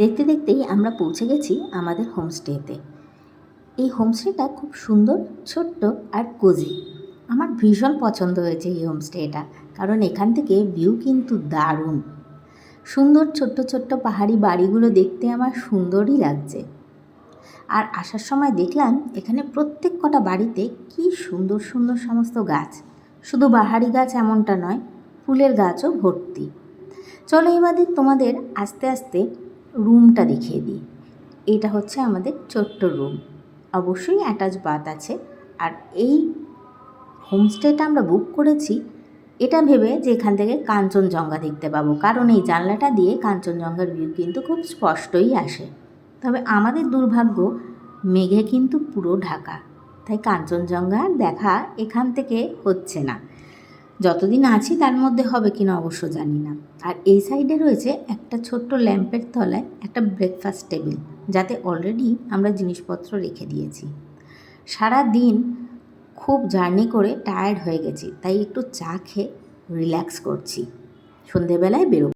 দেখতে দেখতেই আমরা পৌঁছে গেছি আমাদের হোমস্টেতে। এই হোমস্টেটা খুব সুন্দর, ছোট্ট আর কোজি আমার ভীষণ পছন্দ হয়েছে এই হোমস্টেটা, কারণ এখান থেকে ভিউ কিন্তু দারুণ। সুন্দর ছোট্ট ছোট্ট পাহাড়ি বাড়িগুলো দেখতে আমার সুন্দরই লাগছে। আর আসার সময় দেখলাম এখানে প্রত্যেক কটা বাড়িতে কি সুন্দর সুন্দর সমস্ত গাছ। শুধু বাহারি গাছ এমনটা নয়, ফুলের গাছও ভর্তি। চলো এবারে তোমাদের আস্তে আস্তে রুমটা দেখিয়ে দিই। এটা হচ্ছে আমাদের ছোট্ট রুম অবশ্যই অ্যাটাচ বাথ আছে। আর এই হোমস্টেটা আমরা বুক করেছি, এটা ভেবে যে এখান থেকে কাঞ্চনজঙ্ঘা দেখতে পাবো। কারণ এই জানলাটা দিয়ে কাঞ্চনজঙ্ঘার ভিউ কিন্তু খুব স্পষ্টই আসে। তবে আমাদের দুর্ভাগ্য, মেঘে কিন্তু পুরো ঢাকা। তাই কাঞ্চনজঙ্ঘার দেখা এখান থেকে হচ্ছে না। যতদিন আছি তার মধ্যে হবে কিনা অবশ্য জানি না। আর এই সাইডে রয়েছে একটা ছোট্ট ল্যাম্পের তলায় একটা ব্রেকফাস্ট টেবিল যাতে অলরেডি আমরা জিনিসপত্র রেখে দিয়েছি। সারা দিন খুব জার্নি করে টায়ার্ড হয়ে গেছি, তাই একটু চা খেয়ে রিল্যাক্স করছি। সন্ধেবেলায় বেরোবো।